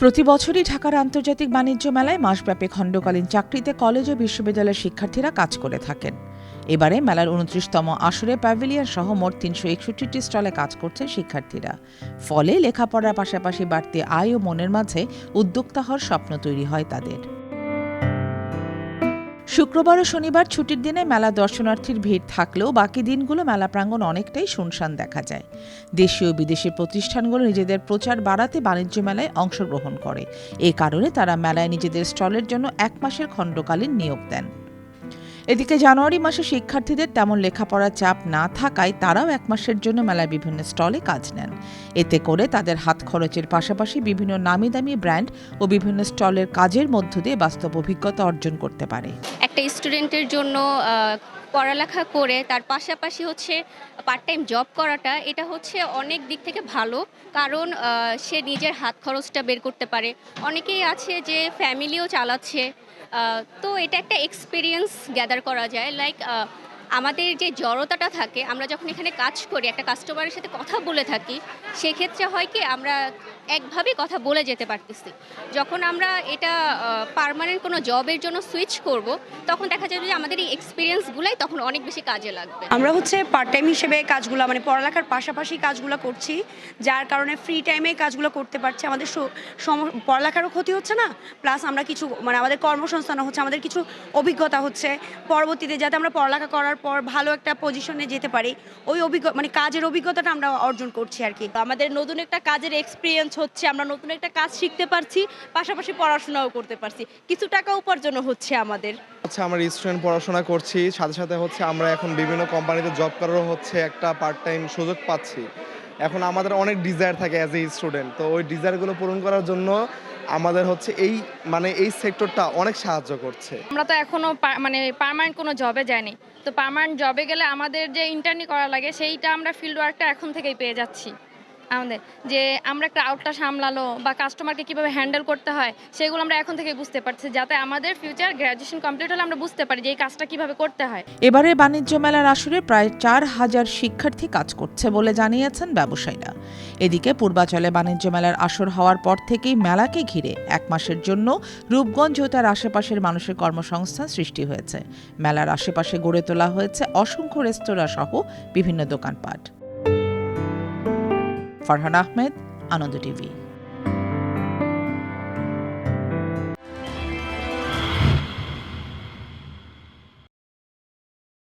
প্রতি বছরই ঢাকার আন্তর্জাতিক বাণিজ্য মেলায় মাসব্যাপী খণ্ডকালীন চাকরিতে কলেজ ও বিশ্ববিদ্যালয়ের শিক্ষার্থীরা কাজ করে থাকেন। এবারে মেলার উনত্রিশতম আসরে প্যাভিলিয়ন সহ মোট তিনশো একষট্টি স্টলে কাজ করছেন শিক্ষার্থীরা। ফলে লেখাপড়ার পাশাপাশি বাড়তি আয় ও মনের মাঝে উদ্যোক্তা হওয়ার স্বপ্ন তৈরি হয় তাদের। শুক্রবার ও শনিবার ছুটির দিনে মেলা দর্শনার্থীর ভিড় থাকলেও বাকি দিনগুলো মেলা প্রাঙ্গণ অনেকটাই শুনশান দেখা যায়। দেশীয় ও বিদেশি প্রতিষ্ঠানগুলো নিজেদের প্রচার বাড়াতে বাণিজ্য মেলায় অংশগ্রহণ করে। এ কারণে তারা মেলায় নিজেদের স্টলের জন্য এক মাসের খণ্ডকালীন নিয়োগ দেন। এদিকে জানুয়ারি মাসে শিক্ষার্থীদের তেমন লেখাপড়ার চাপ না থাকায় তারাও এক মাসের জন্য মেলায় বিভিন্ন স্টলে কাজ নেন। এতে করে তাদের হাত খরচের পাশাপাশি বিভিন্ন নামি দামি ব্র্যান্ড ও বিভিন্ন স্টলের কাজের মধ্য দিয়ে বাস্তব অভিজ্ঞতা অর্জন করতে পারে। একটা স্টুডেন্টের জন্য পড়ালেখা করে, তার পাশাপাশি হচ্ছে পার্ট টাইম জব করাটা, এটা হচ্ছে অনেক দিক থেকে ভালো। কারণ সে নিজের হাত খরচটা বের করতে পারে। অনেকেই আছে যে ফ্যামিলিও চালাচ্ছে। তো এটা একটা এক্সপিরিয়েন্স গ্যাদার করা যায়। লাইক আমাদের যে জড়তাটা থাকে, আমরা যখন এখানে কাজ করি, একটা কাস্টমারের সাথে কথা বলে থাকি, সেক্ষেত্রে হয় কি, আমরা একভাবে কথা বলে যেতে পারতেছি। যখন আমরা এটা পার্মানেন্ট কোনো জবের জন্য সুইচ করব তখন দেখা যাবে যে আমাদের এই এক্সপিরিয়েন্সগুলাই তখন অনেক বেশি কাজে লাগবে। আমরা হচ্ছে পার্ট টাইম হিসেবে কাজগুলো মানে পড়ালেখার পাশাপাশি কাজগুলো করছি যার কারণে ফ্রি টাইমে কাজগুলো করতে পারছি। আমাদের পড়ালেখারও ক্ষতি হচ্ছে না প্লাস আমরা কিছু মানে আমাদের কর্মসংস্থানও হচ্ছে আমাদের কিছু অভিজ্ঞতা হচ্ছে। পরবর্তীতে যাতে আমরা পড়ালেখা করার পর ভালো একটা পজিশনে যেতে পারি ওই অভিজ্ঞ মানে কাজের অভিজ্ঞতাটা আমরা অর্জন করছি আর কি। আমাদের নতুন একটা কাজের এক্সপিরিয়েন্স হচ্ছে আমরা নতুন একটা কাজ শিখতে পারছি পাশাপাশি পড়াশোনাও করতে পারছি। কিছু টাকা উপার্জনও হচ্ছে আমাদের। হচ্ছে আমরা স্টুডেন্ট পড়াশোনা করছি সাথে সাথে হচ্ছে আমরা এখন বিভিন্ন কোম্পানিতে জব করারও হচ্ছে একটা পার্ট টাইম সুযোগ পাচ্ছি। এখন আমাদের অনেক ডিজায়ার থাকে অ্যাজ এ স্টুডেন্ট তো ওই ডিজায়ারগুলো পূরণ করার জন্য আমাদের হচ্ছে এই মানে এই সেক্টরটা অনেক সাহায্য করছে। আমরা তো এখনও মানে পার্মানেন্ট কোনো জবে যাইনি। তো পার্মানেন্ট জবে গেলে আমাদের যে ইন্টার্নি করা লাগে সেইটা আমরা ফিল্ড ওয়ার্কটা এখন থেকেই পেয়ে যাচ্ছি। আমাদের, যে আমরা আউটটা সামলালো বা কাস্টমারকে কীভাবে হ্যান্ডেল করতে হয়, সেগুলো আমরা এখন থেকে বুঝতে পারছি, যাতে আমাদের ফিউচার গ্র্যাজুয়েশন কমপ্লিট হলে আমরা বুঝতে পারি যে এই কাজটা কীভাবে করতে হয়। এবারে বাণিজ্য মেলার আসরে প্রায় চার হাজার শিক্ষার্থী কাজ করছে বলে জানিয়েছেন ব্যবসায়ীরা। এদিকে পূর্বাচলে বাণিজ্য মেলার আসর হওয়ার পর থেকেই মেলাকে ঘিরে এক মাসের জন্য রূপগঞ্জ ও তার আশেপাশের মানুষের কর্মসংস্থান সৃষ্টি হয়েছে। মেলার আশেপাশে গড়ে তোলা হয়েছে অসংখ্য রেস্তোরাঁ সহ বিভিন্ন দোকানপাট। ফারহান আহমেদ আনন্দ টিভি।